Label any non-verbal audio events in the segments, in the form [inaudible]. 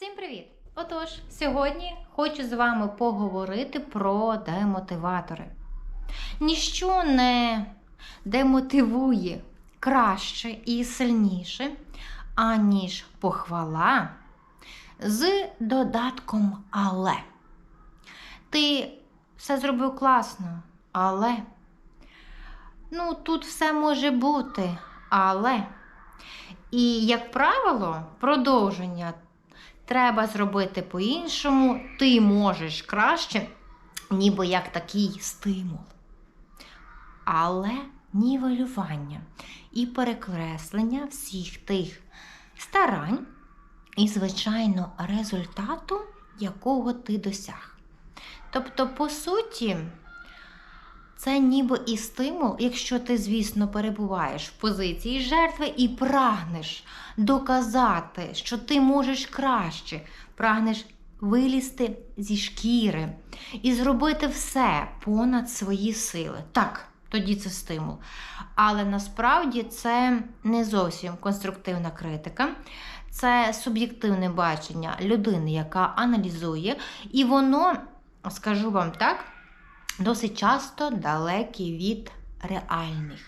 Всім привіт! Отож, сьогодні хочу з вами поговорити про демотиватори. Ніщо не демотивує краще і сильніше, аніж похвала з додатком але. Ти все зробив класно, але. Ну, тут все може бути, але. І, як правило, продовження треба зробити по-іншому, ти можеш краще, ніби як такий стимул. Але нівелювання і перекреслення всіх тих старань і, звичайно, результату, якого ти досяг. Тобто, по суті, це ніби і стимул, якщо ти, звісно, перебуваєш в позиції жертви і прагнеш доказати, що ти можеш краще, прагнеш вилізти зі шкіри і зробити все понад свої сили. Так, тоді це стимул. Але насправді це не зовсім конструктивна критика. Це суб'єктивне бачення людини, яка аналізує, і воно, скажу вам так, досить часто далекі від реальних,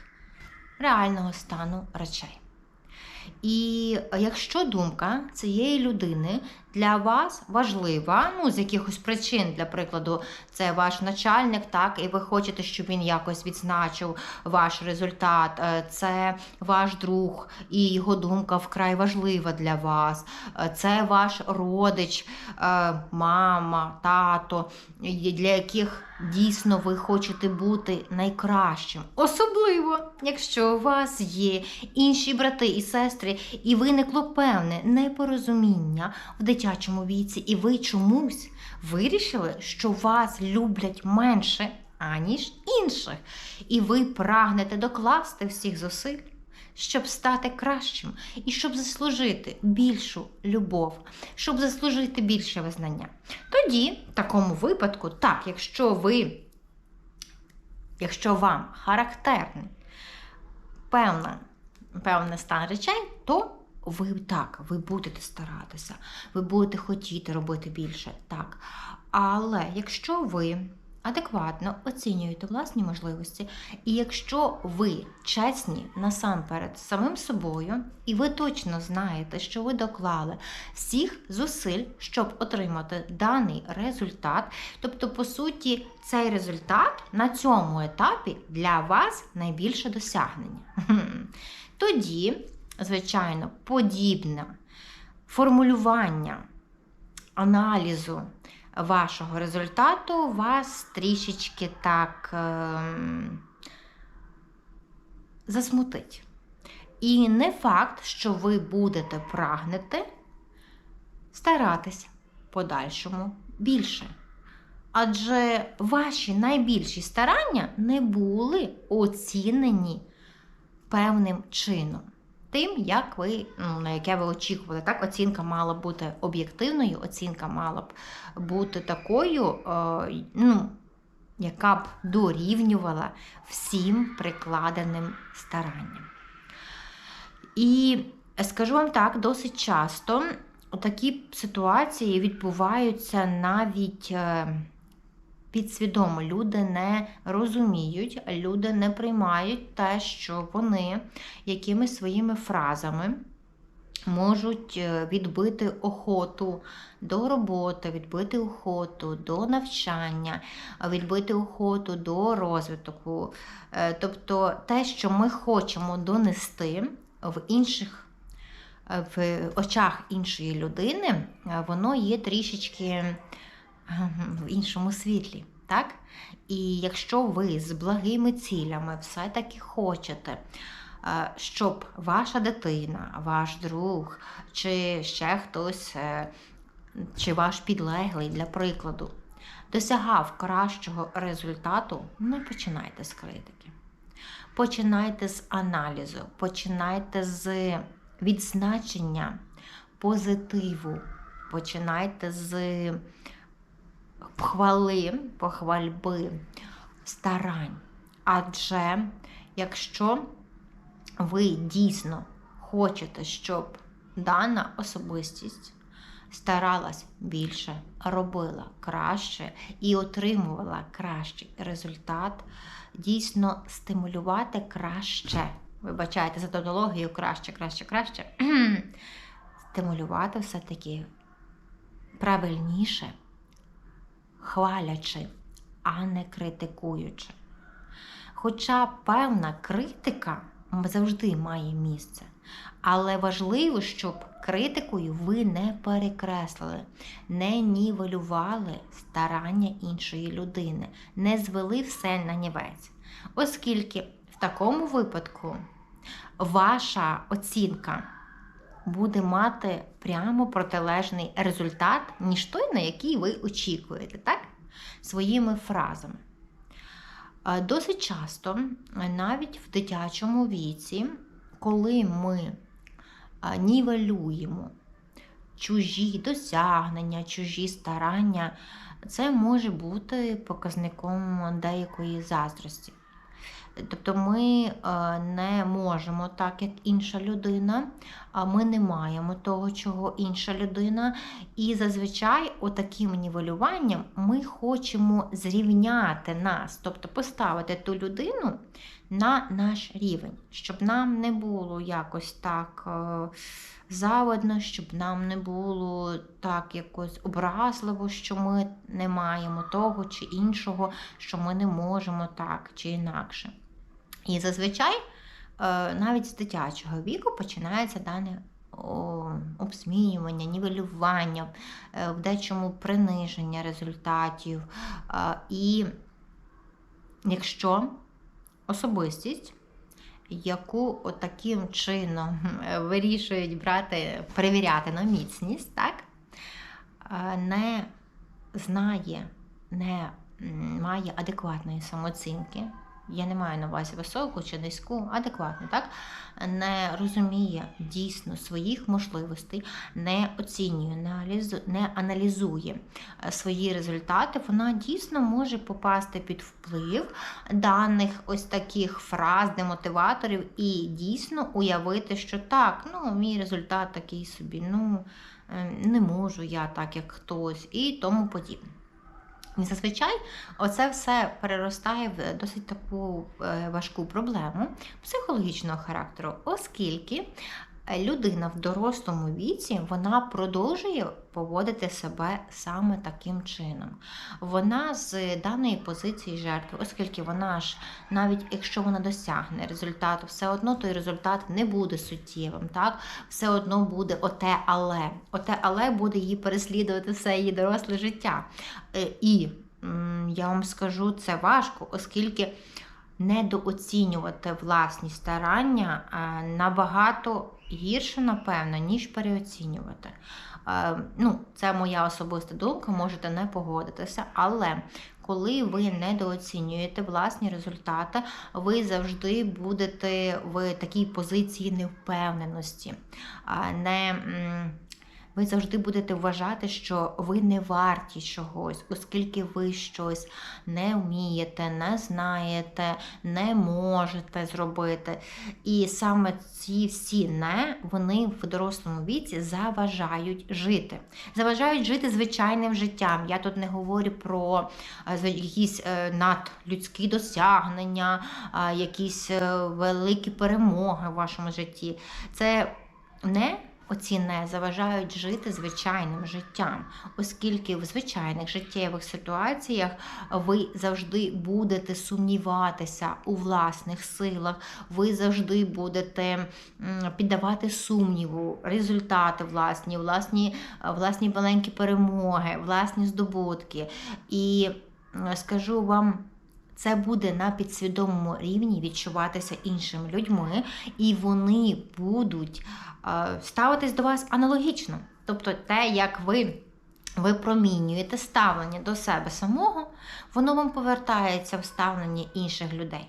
реального стану речей. І якщо думка цієї людини для вас важлива, ну, з якихось причин, для прикладу, це ваш начальник, так, і ви хочете, щоб він якось відзначив ваш результат, е, це ваш друг, і його думка вкрай важлива для вас, е, це ваш родич, е, мама, тато, для яких дійсно ви хочете бути найкращим. Особливо, якщо у вас є інші брати і сестри, і виникло певне непорозуміння в дитячому віці, і ви чомусь вирішили, що вас люблять менше, аніж інших, і ви прагнете докласти всіх зусиль. Щоб стати кращим і щоб заслужити більшу любов, щоб заслужити більше визнання. Тоді, в такому випадку, так, якщо ви, якщо вам характерний певна, певний стан речей, то ви так, ви будете старатися, ви будете хотіти робити більше. так. Але якщо ви адекватно оцінюєте власні можливості, і якщо ви чесні насамперед самим собою, і ви точно знаєте, що ви доклали всіх зусиль, щоб отримати даний результат, тобто, по суті, цей результат на цьому етапі для вас найбільше досягнення. Тоді, звичайно, подібне формулювання аналізу вашого результату вас трішечки так е, засмутить. І не факт, що ви будете прагнете старатися подальшому більше. Адже ваші найбільші старання не були оцінені певним чином тим, як ви, ну, на яке ви очікували. Так, оцінка мала бути об'єктивною, оцінка мала б бути такою, е, ну, яка б дорівнювала всім прикладеним старанням. І скажу вам так, досить часто такі ситуації відбуваються навіть. Е, підсвідомо люди не розуміють, люди не приймають те, що вони якимись своїми фразами можуть е, відбити охоту до роботи, відбити охоту до навчання, відбити охоту до розвитку. Е, тобто те, що ми хочемо донести в інших. Е, в очах іншої людини воно є трішечки в іншому світлі. Так? І якщо ви з благими цілями все-таки хочете, е, щоб ваша дитина, ваш друг, чи ще хтось, е, чи ваш підлеглий, для прикладу, досягав кращого результату, не починайте з критики. Починайте з аналізу, починайте з відзначення позитиву, починайте з хвали, похвальби, старань. Адже якщо ви дійсно хочете, щоб дана особистість старалась більше, робила краще і отримувала кращий результат, дійсно стимулювати краще. Вибачайте за тавтологію краще, краще, краще. [clears throat] Стимулювати все-таки правильніше, хвалячи, а не критикуючи. Хоча певна критика завжди має місце. Але важливо, щоб критикою ви не перекреслили, не нівелювали старання іншої людини, не звели все на нівець. Оскільки в такому випадку ваша оцінка буде мати прямо протилежний результат, ніж той, на який ви очікуєте, так? Своїми фразами. Е, Досить часто, е, навіть в дитячому віці, коли ми е, нівелюємо чужі досягнення, чужі старання, це може бути показником деякої заздрості. Тобто ми е, не можемо так, як інша людина, а ми не маємо того, чого інша людина. І зазвичай, отаким нівелюванням, ми хочемо зрівняти нас, тобто поставити ту людину на наш рівень, щоб нам не було якось так е, завидно, щоб нам не було так якось образливо, що ми не маємо того чи іншого, що ми не можемо так чи інакше. І зазвичай е, навіть з дитячого віку починається дане о, обсмінювання, нівелювання, е, в дечому приниження результатів. Е, І якщо особистість, яку таким чином вирішують брати, перевіряти на міцність, так? не знає, не має адекватної самооцінки, я не маю на увазі високу чи низьку, адекватно, так? Не розуміє дійсно своїх можливостей, не оцінює, не аналізує е, свої результати, вона дійсно може попасти під вплив даних ось таких фраз, демотиваторів, і дійсно уявити, що так, ну, мій результат такий собі, ну е, не можу я так, як хтось, і тому подібне. І зазвичай оце все переростає в досить таку е, важку проблему психологічного характеру, оскільки людина в дорослому віці вона продовжує поводити себе саме таким чином. Вона з даної позиції жертви, оскільки вона ж, навіть якщо вона досягне результату, все одно той результат не буде суттєвим, так? все одно буде оте але. Оте але буде її переслідувати все її доросле життя. Е, І я вам скажу, це важко, оскільки недооцінювати власні старання е, набагато гірше, напевно, ніж переоцінювати. Ну, це моя особиста думка, можете не погодитися, але коли ви недооцінюєте власні результати, ви завжди будете в такій позиції невпевненості. Не, ви завжди будете вважати, що ви не варті чогось, оскільки ви щось не вмієте, не знаєте, не можете зробити. І саме ці всі не вони в дорослому віці заважають жити. Заважають жити звичайним життям. Я тут не говорю про е, якісь е, надлюдські досягнення, якісь е, великі перемоги в вашому житті. Це не Оці не заважають жити звичайним життям, оскільки в звичайних життєвих ситуаціях ви завжди будете сумніватися у власних силах, ви завжди будете піддавати сумніву результати власні, власні, власні маленькі перемоги, власні здобутки. І скажу вам. Це буде на підсвідомому рівні відчуватися іншими людьми, і вони будуть е, ставитись до вас аналогічно. Тобто, те, як ви випромінюєте ставлення до себе самого, воно вам повертається в ставлення інших людей.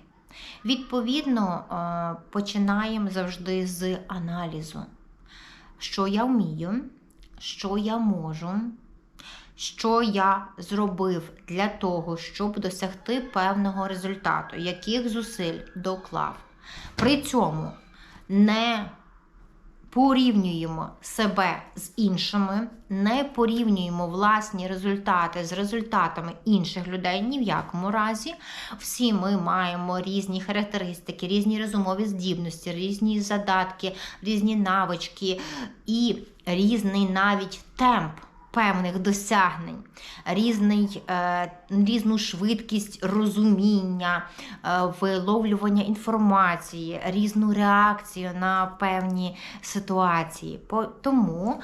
Відповідно, е, починаємо завжди з аналізу, що я вмію, що я можу, що я зробив для того, щоб досягти певного результату, яких зусиль доклав. При цьому не порівнюємо себе з іншими, не порівнюємо власні результати з результатами інших людей ні в якому разі. Всі ми маємо різні характеристики, різні розумові здібності, різні задатки, різні навички і різний навіть темп. Певних досягнень, різний, е, різну швидкість розуміння, е, виловлювання інформації, різну реакцію на певні ситуації. Тому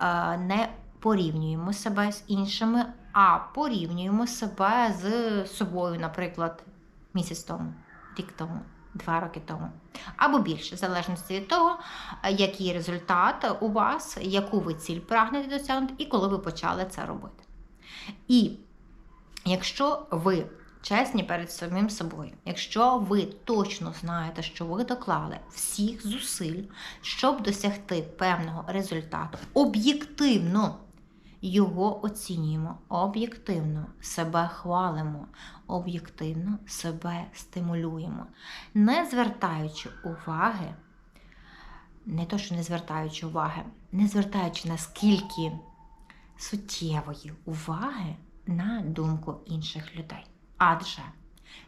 е, не порівнюємо себе з іншими, а порівнюємо себе з собою, наприклад, місяць тому, рік тому, два роки тому. Або більше, в залежності від того, е, який результат у вас, яку ви ціль прагнете досягнути, і коли ви почали це робити. І якщо ви чесні перед самим собою, якщо ви точно знаєте, що ви доклали всіх зусиль, щоб досягти певного результату, об'єктивно його оцінюємо, об'єктивно себе хвалимо, об'єктивно себе стимулюємо, не звертаючи уваги, не то, що не звертаючи уваги, не звертаючи наскільки суттєвої уваги на думку інших людей. Адже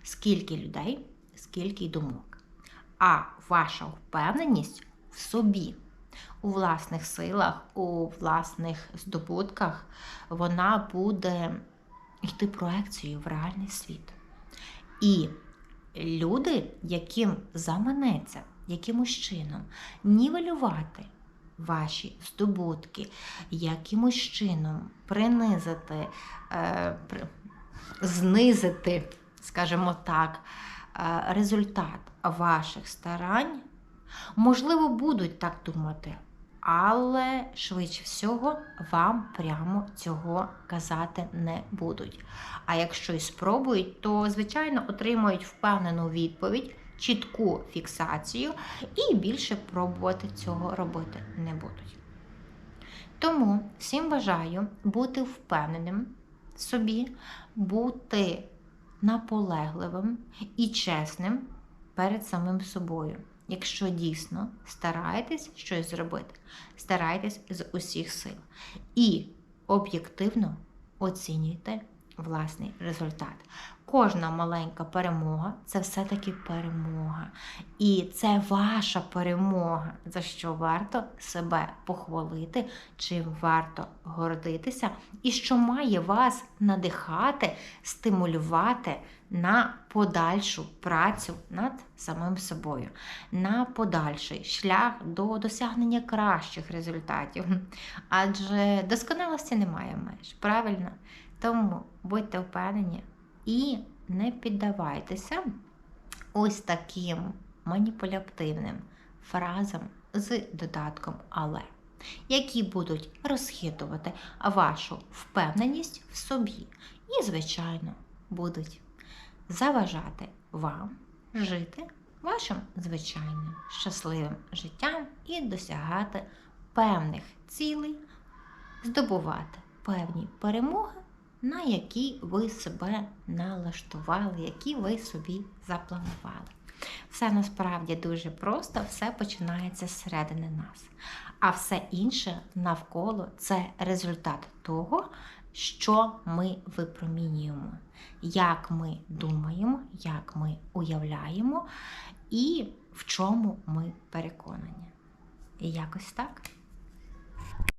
скільки людей, скільки й думок. А ваша впевненість в собі, у власних силах, у власних здобутках, вона буде йти проекцією в реальний світ. І люди, яким заманеться якимось чином нівелювати ваші здобутки, якимось чином принизити, е, знизити, скажімо так, е, результат ваших старань, можливо, будуть так думати, але швидше всього вам прямо цього казати не будуть. А якщо і спробують, то звичайно отримають впевнену відповідь, чітку фіксацію і більше пробувати цього робити не будуть. Тому всім бажаю бути впевненим собі, бути наполегливим і чесним перед самим собою. Якщо дійсно стараєтесь щось зробити, старайтесь з усіх сил. І об'єктивно оцінюйте власний результат. Кожна маленька перемога це все-таки перемога. І це ваша перемога, за що варто себе похвалити, чим варто гордитися, і що має вас надихати, стимулювати на подальшу працю над самим собою, на подальший шлях до досягнення кращих результатів. Адже досконалості немає меж, правильно? Тому будьте впевнені і не піддавайтеся ось таким маніпулятивним фразам з додатком але, які будуть розхитувати вашу впевненість в собі і, звичайно, будуть заважати вам жити вашим звичайним щасливим життям і досягати певних цілей, здобувати певні перемоги, на які ви себе налаштували, які ви собі запланували. Все насправді дуже просто, все починається зсередини нас. А все інше навколо це результат того, що ми випромінюємо, як ми думаємо, як ми уявляємо і в чому ми переконані. І якось так.